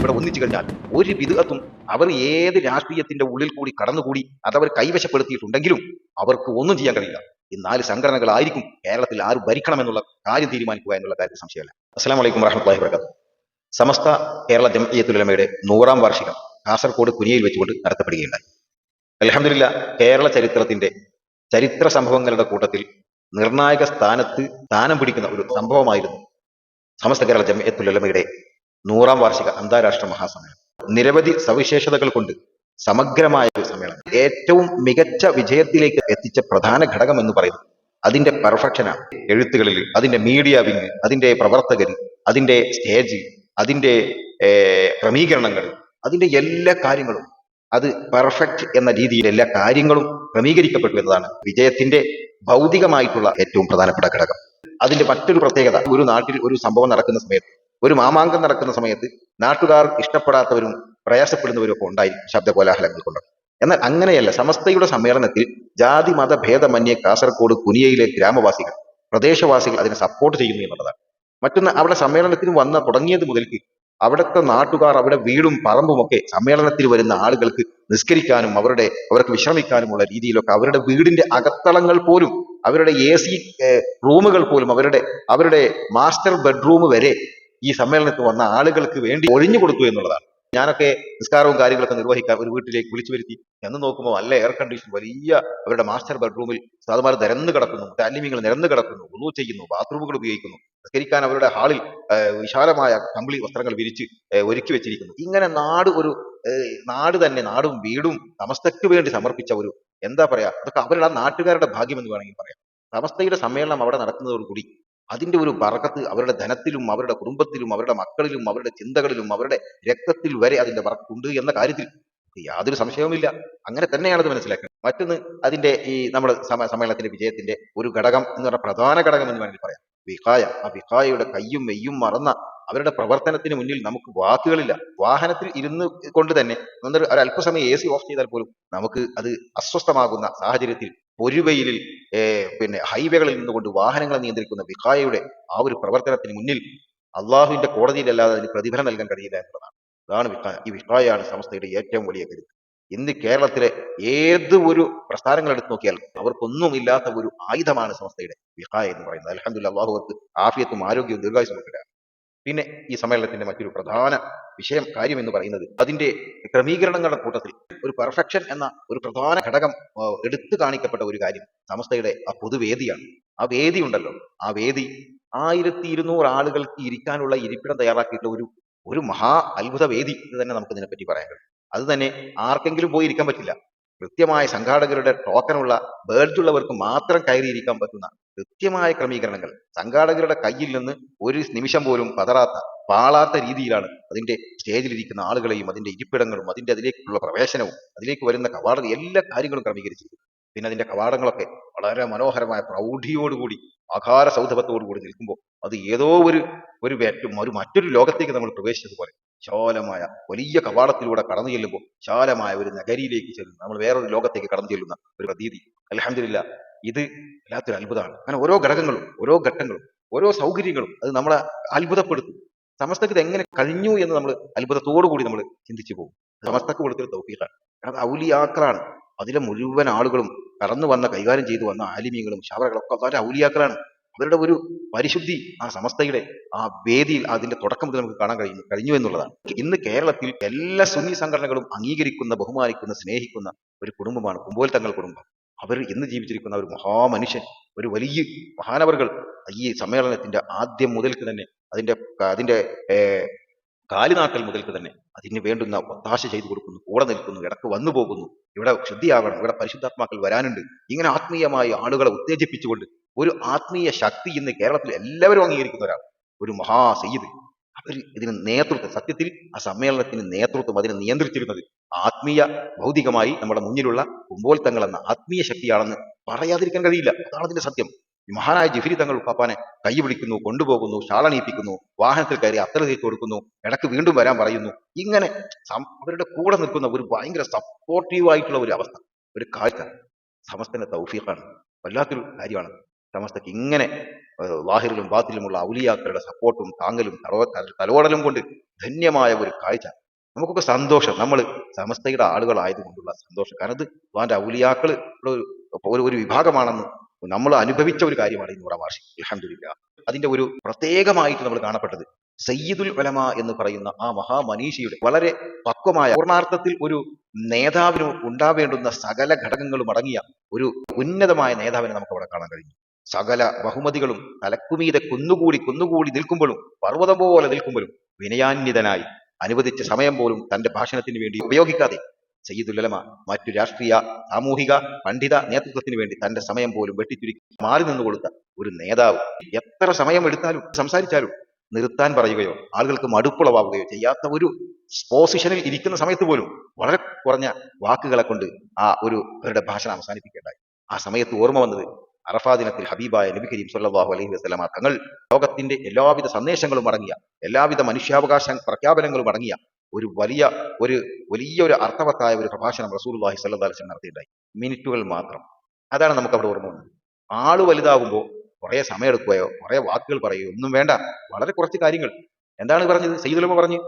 ഇവിടെ ഒന്നിച്ചു കഴിഞ്ഞാൽ ഒരു വിധത്തും അവർ ഏത് രാഷ്ട്രീയത്തിന്റെ ഉള്ളിൽ കൂടി കടന്നുകൂടി അതവർ കൈവശപ്പെടുത്തിയിട്ടുണ്ടെങ്കിലും അവർക്ക് ഒന്നും ചെയ്യാൻ കഴിയില്ല. ഈ നാല് സംഘടനകളായിരിക്കും കേരളത്തിൽ ആര് ഭരിക്കണമെന്നുള്ള കാര്യം തീരുമാനിക്കുക എന്നുള്ള കാര്യത്തിൽ സംശയമല്ല. അസ്സാം വലൈക്കും വറഹമത്തല്ലാഹി വർക്കാത്തു സമസ്ത കേരള ജംഇയത്തുലമയുടെ നൂറാം വാർഷികം കാസർഗോഡ് കുനിയയിൽ വെച്ചുകൊണ്ട് നടത്തപ്പെടുകയുണ്ടായി. അലഹമില്ല കേരള ചരിത്രത്തിന്റെ ചരിത്ര സംഭവങ്ങളുടെ കൂട്ടത്തിൽ നിർണായക സ്ഥാനത്ത് സ്ഥാനം പിടിക്കുന്ന ഒരു സംഭവമായിരുന്നു സമസ്ത കേരള ജംഇയ്യത്തുലമയുടെ നൂറാം വാർഷിക അന്താരാഷ്ട്ര മഹാസമ്മേളനം. നിരവധി സവിശേഷതകൾ കൊണ്ട് സമഗ്രമായ ഒരു സമ്മേളനം. ഏറ്റവും മികച്ച വിജയത്തിലേക്ക് എത്തിച്ച പ്രധാന ഘടകം എന്ന് പറയുന്നത് അതിന്റെ പെർഫെക്ഷനാണ് എഴുത്തുകളിൽ അതിന്റെ മീഡിയ വിങ് അതിന്റെ പ്രവർത്തകർ അതിന്റെ സ്റ്റേജ് അതിന്റെ ക്രമീകരണങ്ങൾ അതിന്റെ എല്ലാ കാര്യങ്ങളും അത് പെർഫെക്റ്റ് എന്ന രീതിയിൽ എല്ലാ കാര്യങ്ങളും ക്രമീകരിക്കപ്പെട്ടു എന്നതാണ് വിജയത്തിന്റെ ഭൗതികമായിട്ടുള്ള ഏറ്റവും പ്രധാനപ്പെട്ട ഘടകം. അതിന്റെ മറ്റൊരു പ്രത്യേകത ഒരു നാട്ടിൽ ഒരു സംഭവം നടക്കുന്ന സമയത്ത് ഒരു മാമാങ്കം നടക്കുന്ന സമയത്ത് നാട്ടുകാർ ഇഷ്ടപ്പെടാത്തവരും പ്രയാസപ്പെടുന്നവരും ഒക്കെ ഉണ്ടായിരിക്കും ശബ്ദ കോലാഹലങ്ങൾ കൊണ്ട് എന്നാൽ അങ്ങനെയല്ല സമസ്തയുടെ സമ്മേളനത്തിൽ ജാതി മത ഭേദമന്യേ കാസർഗോഡ് കുനിയയിലെ ഗ്രാമവാസികൾ പ്രദേശവാസികൾ അതിനെ സപ്പോർട്ട് ചെയ്യുന്നു എന്നുള്ളതാണ്. മറ്റൊന്ന് അവിടെ സമ്മേളനത്തിന് വന്ന തുടങ്ങിയത് മുതൽക്ക് അവിടുത്തെ നാട്ടുകാർ അവിടെ വീടും പറമ്പും ഒക്കെ സമ്മേളനത്തിൽ വരുന്ന ആളുകൾക്ക് നിസ്കരിക്കാനും അവരുടെ അവർക്ക് വിശ്രമിക്കാനുമുള്ള രീതിയിലൊക്കെ അവരുടെ വീടിന്റെ അകത്തളങ്ങൾ പോലും അവരുടെ എ സി റൂമുകൾ പോലും അവരുടെ അവരുടെ മാസ്റ്റർ ബെഡ്റൂം വരെ ഈ സമ്മേളനത്തിൽ വന്ന ആളുകൾക്ക് വേണ്ടി ഒഴിഞ്ഞു കൊടുത്തു എന്നുള്ളതാണ്. ഞാനൊക്കെ നിസ്കാരവും കാര്യങ്ങളൊക്കെ നിർവഹിക്കാൻ ഒരു വീട്ടിലേക്ക് വിളിച്ചു വരുത്തി. എന്ന് നോക്കുമ്പോൾ നല്ല എയർ കണ്ടീഷൻ വലിയ അവരുടെ മാസ്റ്റർ ബെഡ്റൂമിൽ സാധാരണ നിരന്ന് കിടക്കുന്നു താലിമ്യങ്ങൾ നിരന്ന് കിടക്കുന്നു ഒന്നു ചെയ്യുന്നു ബാത്റൂമുകൾ ഉപയോഗിക്കുന്നു നിസ്കരിക്കാൻ അവരുടെ ഹാളിൽ വിശാലമായ കമ്പിളി വസ്ത്രങ്ങൾ വിരിച്ച് ഒരുക്കി വെച്ചിരിക്കുന്നു. ഇങ്ങനെ നാട് ഒരു നാട് തന്നെ നാടും വീടും സമസ്തയ്ക്ക് വേണ്ടി സമർപ്പിച്ച ഒരു എന്താ പറയാ അതൊക്കെ അവരുടെ നാട്ടുകാരുടെ ഭാഗ്യം എന്ന് വേണമെങ്കിൽ പറയാം. സമസ്തയുടെ സമ്മേളനം അവിടെ നടക്കുന്നതോടുകൂടി അതിന്റെ ഒരു ബറക്കത്ത് അവരുടെ ധനത്തിലും അവരുടെ കുടുംബത്തിലും അവരുടെ മക്കളിലും അവരുടെ ചിന്തകളിലും അവരുടെ രക്തത്തിൽ വരെ അതിന്റെ ബറക്കുണ്ട് എന്ന കാര്യത്തിൽ യാതൊരു സംശയവുമില്ല. അങ്ങനെ തന്നെയാണ് അത് മനസ്സിലാക്കുന്നത് മറ്റൊന്ന് അതിന്റെ ഈ നമ്മൾ സമ്മേളനത്തിന്റെ വിജയത്തിന്റെ ഒരു ഘടകം എന്ന് പറഞ്ഞ പ്രധാന ഘടകം എന്ന് വേണമെങ്കിൽ പറയാം. വിഹായ ആ വിഹായയുടെ കയ്യും മെയ്യും മറന്ന അവരുടെ പ്രവർത്തനത്തിന് മുന്നിൽ നമുക്ക് വാക്കുകളില്ല. വാഹനത്തിൽ ഇരുന്ന് കൊണ്ട് തന്നെ ഒരു അല്പസമയം എ സി ഓഫ് ചെയ്താൽ പോലും നമുക്ക് അത് അസ്വസ്ഥമാകുന്ന സാഹചര്യത്തിൽ പൊരുവെയിലിൽ പിന്നെ ഹൈവേകളിൽ നിന്നുകൊണ്ട് വാഹനങ്ങളെ നിയന്ത്രിക്കുന്ന വിഹായയുടെ ആ ഒരു പ്രവർത്തനത്തിന് മുന്നിൽ അള്ളാഹുവിന്റെ കോടതിയിലല്ലാതെ അതിന് പ്രതിഫലം നൽകാൻ കഴിയില്ല എന്നുള്ളതാണ്. അതാണ് വിഹായ ഈ വിഹായാണ് സംസ്ഥയുടെ ഏറ്റവും വലിയ കരുത്ത്. ഇന്ന് കേരളത്തിലെ ഏത് ഒരു പ്രസ്ഥാനങ്ങൾ എടുത്തു നോക്കിയാൽ അവർക്കൊന്നും ഇല്ലാത്ത ഒരു ആയുധമാണ് സംസ്ഥയുടെ വിഹായ എന്ന് പറയുന്നത്. അലഹമുല്ല അള്ളാഹു ആഫിയത്തും ആരോഗ്യവും ദീർഘായുസും കൊടുക്കട്ടെ പിന്നെ ഈ സമ്മേളനത്തിന്റെ മറ്റൊരു പ്രധാന വിഷയം കാര്യം എന്ന് പറയുന്നത് അതിന്റെ ക്രമീകരണങ്ങളുടെ കൂട്ടത്തിൽ ഒരു പെർഫെക്ഷൻ എന്ന ഒരു പ്രധാന ഘടകം എടുത്തു കാണിക്കപ്പെട്ട ഒരു കാര്യം. സമസ്തയുടെ ആ പൊതുവേദിയാണ്. ആ വേദി ഉണ്ടല്ലോ. ആ വേദി ആയിരത്തി ഇരുന്നൂറ് ആളുകൾക്ക് ഇരിക്കാനുള്ള ഇരിപ്പിടം തയ്യാറാക്കിയിട്ടുള്ള ഒരു ഒരു മഹാ അത്ഭുത വേദി എന്ന് തന്നെ നമുക്ക് ഇതിനെപ്പറ്റി പറയാൻ കഴിയും. അത് തന്നെ ആർക്കെങ്കിലും പോയി ഇരിക്കാൻ പറ്റില്ല. കൃത്യമായ സംഘാടകരുടെ ടോക്കനുള്ള ബേർഡ്സ് ഉള്ളവർക്ക് മാത്രം കയറിയിരിക്കാൻ പറ്റുന്ന കൃത്യമായ ക്രമീകരണങ്ങൾ. സംഘാടകരുടെ കയ്യിൽ നിന്ന് ഒരു നിമിഷം പോലും പതറാത്ത പാളാത്ത രീതിയിലാണ് അതിന്റെ സ്റ്റേജിലിരിക്കുന്ന ആളുകളെയും അതിന്റെ ഇരിപ്പിടങ്ങളും അതിന്റെ അതിലേക്കുള്ള പ്രവേശനവും അതിലേക്ക് വരുന്ന കവാട എല്ലാ കാര്യങ്ങളും ക്രമീകരിച്ചിരിക്കുന്നു പിന്നെ അതിന്റെ കവാടങ്ങളൊക്കെ വളരെ മനോഹരമായ പ്രൗഢിയോടുകൂടി ആകാര സൗധവത്തോടുകൂടി നിൽക്കുമ്പോൾ അത് ഏതോ ഒരു ഒരു ഒരു മറ്റൊരു ലോകത്തേക്ക് നമ്മൾ പ്രവേശിച്ചതുപോലെ വിശാലമായ വലിയ കവാടത്തിലൂടെ കടന്നു ചെല്ലുമ്പോൾ വിശാലമായ ഒരു നഗരിയിലേക്ക് ചെല്ലുന്ന നമ്മൾ വേറൊരു ലോകത്തേക്ക് കടന്നു ചെല്ലുന്ന ഒരു പ്രതീതി. അലഹമില്ല ഇത് വല്ലാത്തൊരു അത്ഭുതമാണ്. അങ്ങനെ ഓരോ ഘടകങ്ങളും ഓരോ ഘട്ടങ്ങളും ഓരോ സൗകര്യങ്ങളും അത് നമ്മളെ അത്ഭുതപ്പെടുത്തും. സമസ്തക്ക് ഇത് എങ്ങനെ കഴിഞ്ഞു എന്ന് നമ്മൾ അത്ഭുതത്തോടു കൂടി നമ്മൾ ചിന്തിച്ചു പോകും. സമസ്തക്ക് കൊടുത്തൊരു തൗഫീഖാണ്. അത് ഔലിയാക്കളാണ്. അതിലെ മുഴുവൻ ആളുകളും കടന്നു വന്ന കൈകാര്യം ചെയ്തു വന്ന ആലിമീങ്ങളും ഒക്കെ വളരെ ഔലിയാക്കളാണ്. അവരുടെ ഒരു പരിശുദ്ധി ആ സമസ്തയുടെ ആ വേദിയിൽ അതിന്റെ തുടക്കം മുതൽ നമുക്ക് കാണാൻ കഴിയുന്നു കഴിഞ്ഞു എന്നുള്ളതാണ്. ഇന്ന് കേരളത്തിൽ എല്ലാ സുന്നി സംഘടനകളും അംഗീകരിക്കുന്ന ബഹുമാനിക്കുന്ന സ്നേഹിക്കുന്ന ഒരു കുടുംബമാണ് കുമ്പോൽ തങ്ങൾ കുടുംബം. അവർ ഇന്ന് ജീവിച്ചിരിക്കുന്ന ഒരു മഹാമനുഷ്യൻ ഒരു വലിയ മഹാനവറുകൾ. ഈ സമ്മേളനത്തിന്റെ ആദ്യം മുതൽക്ക് തന്നെ അതിന്റെ അതിന്റെ കാലിനാക്കൽ മുതൽക്ക് തന്നെ അതിന് വേണ്ടുന്ന ഒത്താശ ചെയ്തു കൊടുക്കുന്നു കൂടെ നിൽക്കുന്നു ഇടയ്ക്ക് വന്നു പോകുന്നു ഇവിടെ ശുദ്ധിയാകണം ഇവിടെ പരിശുദ്ധാത്മാക്കൾ വരാനുണ്ട്. ഇങ്ങനെ ആത്മീയമായി ആളുകളെ ഉത്തേജിപ്പിച്ചുകൊണ്ട് ഒരു ആത്മീയ ശക്തി ഇന്ന് കേരളത്തിൽ എല്ലാവരും അംഗീകരിക്കുന്ന ഒരാൾ ഒരു മഹാ സയ്യിദ് അവർ ഇതിന് നേതൃത്വം സത്യത്തിൽ ആ സമ്മേളനത്തിന് നേതൃത്വം അതിനെ നിയന്ത്രിച്ചിരുന്നത് ആത്മീയ ഭൗതികമായി നമ്മുടെ മുന്നിലുള്ള കുമ്പോൽത്തങ്ങൾ എന്ന ആത്മീയ ശക്തിയാണെന്ന് പറയാതിരിക്കാൻ കഴിയില്ല. അതാണ് അതിന്റെ സത്യം. ഈ മഹാനായ ജിഫിരി തങ്ങൾ ഉപ്പാപ്പാനെ കൈ പിടിക്കുന്നു കൊണ്ടുപോകുന്നു ശാളണീപ്പിക്കുന്നു വാഹനത്തിൽ കയറി അത്ര തേച്ച് കൊടുക്കുന്നു ഇടയ്ക്ക് വീണ്ടും വരാൻ പറയുന്നു. ഇങ്ങനെ അവരുടെ കൂടെ നിൽക്കുന്ന ഒരു ഭയങ്കര സപ്പോർട്ടീവായിട്ടുള്ള ഒരു അവസ്ഥ ഒരു കാഴ്ച. സമസ്തന്റെ തൗഫീഖാണ്. വല്ലാത്തൊരു കാര്യമാണ്. സമസ്തക്ക് ഇങ്ങനെ വാഹിറിലും ബാത്തിലുമുള്ള ഔലിയാക്കളുടെ സപ്പോർട്ടും താങ്ങലും തലോ- തലോടലും കൊണ്ട് ധന്യമായ ഒരു കാഴ്ച. നമുക്കൊക്കെ സന്തോഷം. നമ്മൾ സമസ്തയുടെ ആളുകളായതുകൊണ്ടുള്ള സന്തോഷം. കാരണം ഇത് അള്ളാന്റെ ഔലിയാക്കൾ ഒരു ഒരു വിഭാഗമാണെന്ന് നമ്മൾ അനുഭവിച്ച ഒരു കാര്യമാണ് ഈ നൂറാം വാർഷികം അൽഹംദുലില്ലാ. അതിന്റെ ഒരു പ്രത്യേകമായിട്ട് നമ്മൾ കാണപ്പെട്ടത് സയ്യിദുൽ ഉലമ എന്ന് പറയുന്ന ആ മഹാമനീഷിയുടെ വളരെ പക്വമായ പൂർണാർത്ഥത്തിൽ ഒരു നേതാവിന് ഉണ്ടാവേണ്ടുന്ന സകല ഘടകങ്ങളും അടങ്ങിയ ഒരു ഉന്നതമായ നേതാവിനെ നമുക്ക് അവിടെ കാണാൻ കഴിഞ്ഞു. സകല ബഹുമതികളും തലക്കുമീതെ കുന്നുകൂടി കുന്നുകൂടി നിൽക്കുമ്പോഴും പർവതം പോലെ നിൽക്കുമ്പോഴും വിനയാന്വിതനായി അനുവദിച്ച സമയം പോലും തന്റെ ഭാഷണത്തിന് വേണ്ടി ഉപയോഗിക്കാതെ സയ്യിദുലമ മറ്റു രാഷ്ട്രീയ സാമൂഹിക പണ്ഡിത നേതൃത്വത്തിന് വേണ്ടി തന്റെ സമയം പോലും വെട്ടിച്ചുരുക്കി മാറി നിന്ന് കൊടുത്ത ഒരു നേതാവ്. എത്ര സമയം എടുത്താലും സംസാരിച്ചാലും നിർത്താൻ പറയുകയോ ആളുകൾക്ക് മടുപ്പുളവാകുകയോ ചെയ്യാത്ത ഒരു പൊസിഷനിൽ ഇരിക്കുന്ന സമയത്ത് പോലും വളരെ കുറഞ്ഞ വാക്കുകളെ കൊണ്ട് ആ ഒരു അവരുടെ ഭാഷണം അവസാനിപ്പിക്കേണ്ടായി. ആ സമയത്ത് ഓർമ്മ വന്നത് അറഫാ ദിനത്തിൽ ഹബീബായ നബി കരീം സല്ലാഹു അലൈഹി വസല്ലമ തങ്ങൾ ലോകത്തിന്റെ എല്ലാവിധ സന്ദേശങ്ങളും അടങ്ങിയ എല്ലാവിധ മനുഷ്യാവകാശ പ്രഖ്യാപനങ്ങളും അടങ്ങിയ ഒരു വലിയ ഒരു വലിയ ഒരു അർത്ഥവത്തായ ഒരു പ്രഭാഷണം അലൈഹി വസല്ലം നടത്തിയിട്ടുണ്ടായി. മിനിറ്റുകൾ മാത്രം. അതാണ് നമുക്ക് അവിടെ ഓർമ്മ വന്നത്. ആൾ വലുതാകുമ്പോൾ കുറേ സമയമെടുക്കുകയോ കുറേ വാക്കുകൾ പറയുകയോ ഒന്നും വേണ്ട. വളരെ കുറച്ച് കാര്യങ്ങൾ. എന്താണ് പറഞ്ഞത്? സയ്യിദുലമ പറഞ്ഞ്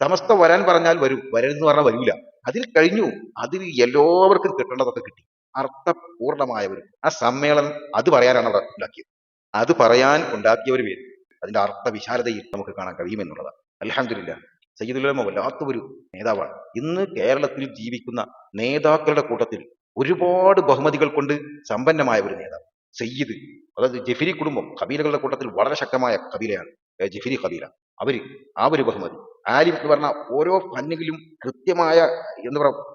സമസ്ത വരാൻ പറഞ്ഞാൽ വരും. വരരുതെന്ന് പറഞ്ഞാൽ വരില്ല അതിൽ കഴിഞ്ഞു. അതിൽ എല്ലാവർക്കും കിട്ടേണ്ടതൊക്കെ കിട്ടി. അർത്ഥപൂർണമായ ഒരു ആ സമ്മേളനം അത് പറയാനാണ് അവിടെ ഉണ്ടാക്കിയത്. അത് പറയാൻ ഉണ്ടാക്കിയ ഒരു പേര്. അതിന്റെ അർത്ഥ വിശാലതയിൽ നമുക്ക് കാണാൻ കഴിയുമെന്നുള്ളതാണ്. അൽഹംദുലില്ലാ സയ്യിദുലമ വല്ലാത്ത ഒരു നേതാവാണ്. ഇന്ന് കേരളത്തിൽ ജീവിക്കുന്ന നേതാക്കളുടെ കൂട്ടത്തിൽ ഒരുപാട് ബഹുമതികൾ കൊണ്ട് സമ്പന്നമായ ഒരു നേതാവ് സയ്യിദ്. അതായത് ജഫിരി കുടുംബം കബീലകളുടെ കൂട്ടത്തിൽ വളരെ ശക്തമായ കബീലയാണ് ജഫിരി കബീല അവർ ആ ഒരു ബഹുമതി. ആലിം എന്ന് പറഞ്ഞാൽ ഓരോ ഫന്നിലും കൃത്യമായ എന്താ പറയുക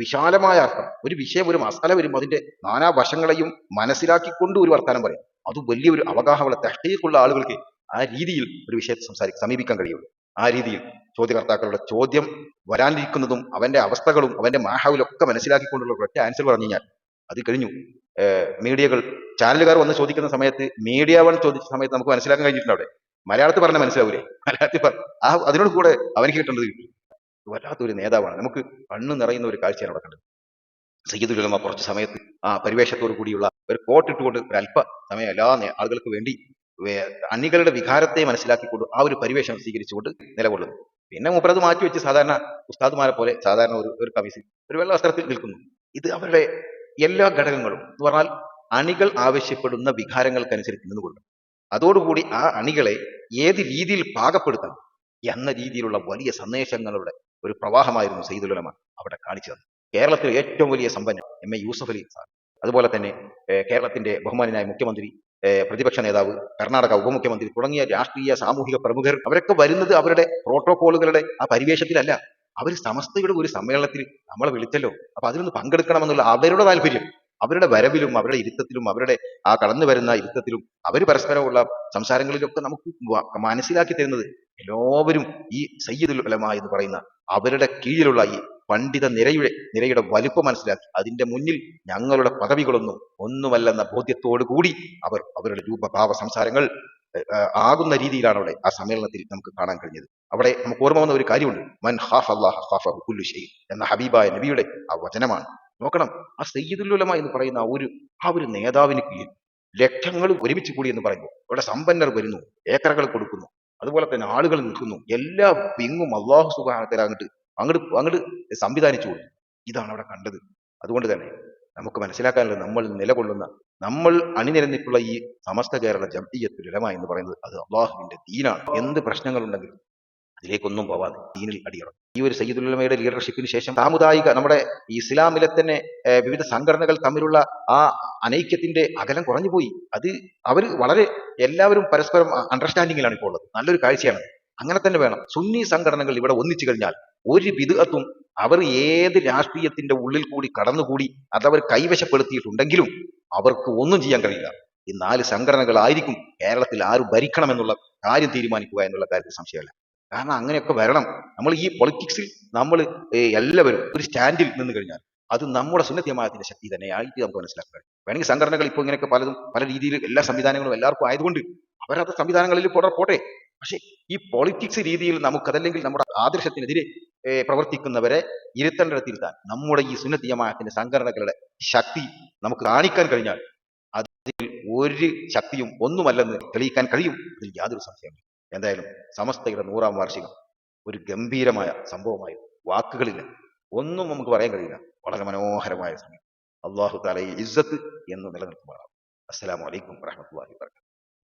വിശാലമായ അർത്ഥം. ഒരു വിഷയം ഒരു മസാല വരുമ്പോൾ അതിന്റെ നാനാ വശങ്ങളെയും മനസ്സിലാക്കിക്കൊണ്ട് ഒരു വർത്താനം പറയും. അത് വലിയൊരു അവഗാഹമുള്ള തെഹ്തീക്കുള്ള ആളുകൾക്ക് ആ രീതിയിൽ ഒരു വിഷയത്തെ സംസാരിക്കാൻ സമീപിക്കാൻ കഴിയുള്ളൂ. ആ രീതിയിൽ ചോദ്യകർത്താക്കളുടെ ചോദ്യം വരാനിരിക്കുന്നതും അവന്റെ അവസ്ഥകളും അവന്റെ മാഹാവിലും ഒക്കെ മനസ്സിലാക്കിക്കൊണ്ടുള്ള ഒറ്റ ആൻസർ പറഞ്ഞു കഴിഞ്ഞാൽ അത് കഴിഞ്ഞു. മീഡിയകൾ ചാനലുകാർ വന്ന് ചോദിക്കുന്ന സമയത്ത് മീഡിയ വൺ ചോദിച്ച സമയത്ത് നമുക്ക് മനസ്സിലാക്കാൻ കഴിഞ്ഞിട്ടുണ്ട് അവിടെ. മലയാളത്തിൽ പറഞ്ഞാൽ മനസ്സിലാവൂലേ? മലയാളത്തിൽ ആ അതിനോട് കൂടെ അവന് കിട്ടേണ്ടത് കിട്ടും. വല്ലാത്തൊരു നേതാവാണ്. നമുക്ക് കണ്ണു നിറയുന്ന ഒരു കാഴ്ചയാണ് അവിടെ കണ്ടത് സയ്യിദുലമ കുറച്ച് സമയത്ത് ആ പരിവേഷത്തോടു കൂടിയുള്ള ഒരു കോട്ടിട്ടുകൊണ്ട് ഒരു അല്പ സമയം എല്ലാ ആളുകൾക്ക് വേണ്ടി അണികളുടെ വികാരത്തെ മനസ്സിലാക്കിക്കൊണ്ട് ആ ഒരു പരിവേഷം സ്വീകരിച്ചുകൊണ്ട് നിലകൊള്ളുന്നു. പിന്നെ മൂപ്പരത് മാറ്റി വെച്ച് സാധാരണ ഉസ്താദുമാരെ പോലെ സാധാരണ ഒരു ഒരു കവിസിൽ ഒരു വെള്ള വസ്ത്രത്തിൽ നിൽക്കുന്നു. ഇത് അവരുടെ എല്ലാ ഘടകങ്ങളും എന്ന് പറഞ്ഞാൽ അണികൾ ആവശ്യപ്പെടുന്ന വികാരങ്ങൾക്കനുസരിച്ച് നിന്നുകൊണ്ട് അതോടുകൂടി ആ അണികളെ ഏത് രീതിയിൽ പാകപ്പെടുത്തണം എന്ന രീതിയിലുള്ള വലിയ സന്ദേശങ്ങളുടെ ഒരു പ്രവാഹമായിരുന്നു സയ്യിദുലമ അവിടെ കാണിച്ചു തന്നത്. കേരളത്തിലെ ഏറ്റവും വലിയ സമ്പന്നം M A Yusuf Ali sir. അതുപോലെ തന്നെ കേരളത്തിന്റെ ബഹുമാനായ മുഖ്യമന്ത്രി പ്രതിപക്ഷ നേതാവ് കർണാടക ഉപമുഖ്യമന്ത്രി തുടങ്ങിയ രാഷ്ട്രീയ സാമൂഹിക പ്രമുഖർ അവരൊക്കെ വരുന്നത് അവരുടെ പ്രോട്ടോകോളുകളുടെ ആ പരിവേഷത്തിലല്ല. അവർ സമസ്തയുടെ ഒരു സമ്മേളനത്തിൽ നമ്മളെ വിളിച്ചല്ലോ. അപ്പൊ അതിലൊന്ന് പങ്കെടുക്കണമെന്നുള്ള അവരുടെ താല്പര്യം അവരുടെ വരവിലും അവരുടെ ഇരുത്തത്തിലും അവരുടെ ആ കടന്നു വരുന്ന ഇരുത്തത്തിലും അവർ പരസ്പരമുള്ള സംസാരങ്ങളിലൊക്കെ നമുക്ക് മനസ്സിലാക്കി തരുന്നത് എല്ലാവരും ഈ സയ്യിദുൽ ഉലമ എന്ന് പറയുന്ന അവരുടെ കീഴിലുള്ള ഈ പണ്ഡിത നിരയുടെ നിരയുടെ വലുപ്പം മനസ്സിലാക്കി. അതിന്റെ മുന്നിൽ ഞങ്ങളുടെ പദവികളൊന്നും ഒന്നുമല്ലെന്ന ബോധ്യത്തോടു കൂടി അവർ അവരുടെ രൂപഭാവ സംസാരങ്ങൾ ആകുന്ന രീതിയിലാണ് അവിടെ ആ സമ്മേളനത്തിൽ നമുക്ക് കാണാൻ കഴിഞ്ഞത്. അവിടെ നമുക്ക് ഓർമ്മ വന്ന ഒരു കാര്യമുണ്ട്. മൻ ഹാഫ് അള്ളാഹ് ഹാഫ് കുല്ലു ഷൈ എന്ന ഹബീബായ നബിയുടെ ആ വചനമാണ്. നോക്കണം ആ സയ്യിദുല്ലുലമ എന്ന് പറയുന്ന ആ ഒരു ആ ഒരു നേതാവിന് കീഴിൽ ലക്ഷങ്ങൾ ഒരുമിച്ച് കൂടി എന്ന് പറയുന്നു. അവിടെ സമ്പന്നർ വരുന്നു ഏക്കറകൾ കൊടുക്കുന്നു. അതുപോലെ തന്നെ ആളുകൾ നിൽക്കുന്നു. എല്ലാ വിങ്ങും അള്ളാഹു സുബാനത്തിൽ അങ്ങോട്ട് അങ്ങോട്ട് സംവിധാനിച്ചു കൊടുത്തു. ഇതാണ് അവിടെ കണ്ടത്. അതുകൊണ്ട് തന്നെ നമുക്ക് മനസ്സിലാക്കാനുള്ള നമ്മൾ നിലകൊള്ളുന്ന നമ്മൾ അണിനിരന്നിട്ടുള്ള ഈ സമസ്ത കേരള ജംഇയ്യത്തുൽ ഉലമ എന്ന് പറയുന്നത് അത് അള്ളാഹുവിന്റെ ദീനാണ്. എന്ത് പ്രശ്നങ്ങളുണ്ടെങ്കിലും അതിലേക്കൊന്നും പോവാതെ ദീനിൽ അടിയറം ഈ ഒരു സയ്യിദുൽ ഉലമയുടെ ലീഡർഷിപ്പിന് ശേഷം സാമുദായിക നമ്മുടെ ഇസ്ലാമിലെ തന്നെ വിവിധ സംഘടനകൾ തമ്മിലുള്ള ആ അനൈക്യത്തിന്റെ അകലം കുറഞ്ഞു പോയി അത് അവർ വളരെ എല്ലാവരും പരസ്പരം അണ്ടർസ്റ്റാൻഡിങ്ങിലാണ് ഇപ്പോൾ ഉള്ളത്. നല്ലൊരു കാഴ്ചയാണ്. അങ്ങനെ തന്നെ വേണം. സുന്നി സംഘടനകൾ ഇവിടെ ഒന്നിച്ചു കഴിഞ്ഞാൽ ഒരു വിധത്തും അവർ ഏത് രാഷ്ട്രീയത്തിന്റെ ഉള്ളിൽ കൂടി കടന്നുകൂടി അതവർ കൈവശപ്പെടുത്തിയിട്ടുണ്ടെങ്കിലും അവർക്ക് ഒന്നും ചെയ്യാൻ കഴിയില്ല. ഈ നാല് സംഘടനകളായിരിക്കും കേരളത്തിൽ ആര് ഭരിക്കണമെന്നുള്ള കാര്യം തീരുമാനിക്കുക എന്നുള്ള കാര്യത്തിൽ സംശയമല്ല. കാരണം അങ്ങനെയൊക്കെ വരണം. നമ്മൾ ഈ പൊളിറ്റിക്സിൽ നമ്മൾ എല്ലാവരും ഒരു സ്റ്റാൻഡിൽ നിന്ന് കഴിഞ്ഞാൽ അത് നമ്മുടെ സുന്നത്യമായത്തിന്റെ ശക്തി തന്നെയായിട്ട് നമുക്ക് മനസ്സിലാക്കാൻ കഴിയും. വേണമെങ്കിൽ സംഘടനകൾ ഇപ്പോൾ ഇങ്ങനെയൊക്കെ പലതും പല രീതിയിൽ എല്ലാ സംവിധാനങ്ങളും എല്ലാവർക്കും ആയതുകൊണ്ട് അവരത് സംവിധാനങ്ങളിൽ പോട്ടെ പോട്ടെ. പക്ഷെ ഈ പൊളിറ്റിക്സ് രീതിയിൽ നമുക്കതല്ലെങ്കിൽ നമ്മുടെ ആദർശത്തിനെതിരെ പ്രവർത്തിക്കുന്നവരെ ഇരുത്തേണ്ടിടത്തിരുത്താൻ നമ്മുടെ ഈ സുന്നത്തിയമായത്തിന്റെ സംഘടനകളുടെ ശക്തി നമുക്ക് കാണിക്കാൻ കഴിഞ്ഞാൽ അതിൽ ഒരു ശക്തിയും ഒന്നുമല്ലെന്ന് തെളിയിക്കാൻ കഴിയും. അതിൽ യാതൊരു സംശയമില്ല എന്തായാലും സമസ്തയുടെ നൂറാം വാർഷികം ഒരു ഗംഭീരമായ സംഭവമായി വാക്കുകളില്ല ഒന്നും നമുക്ക് പറയാൻ കഴിയില്ല. വളരെ മനോഹരമായ സമയം. അള്ളാഹു താല ഈ ഇസ്സത്ത് എന്ന് നിലനിർത്തുമാറാം അസ്സലാമു അലൈക്കും വറഹ്മത്തുള്ളാഹി വബറകാതുഹു.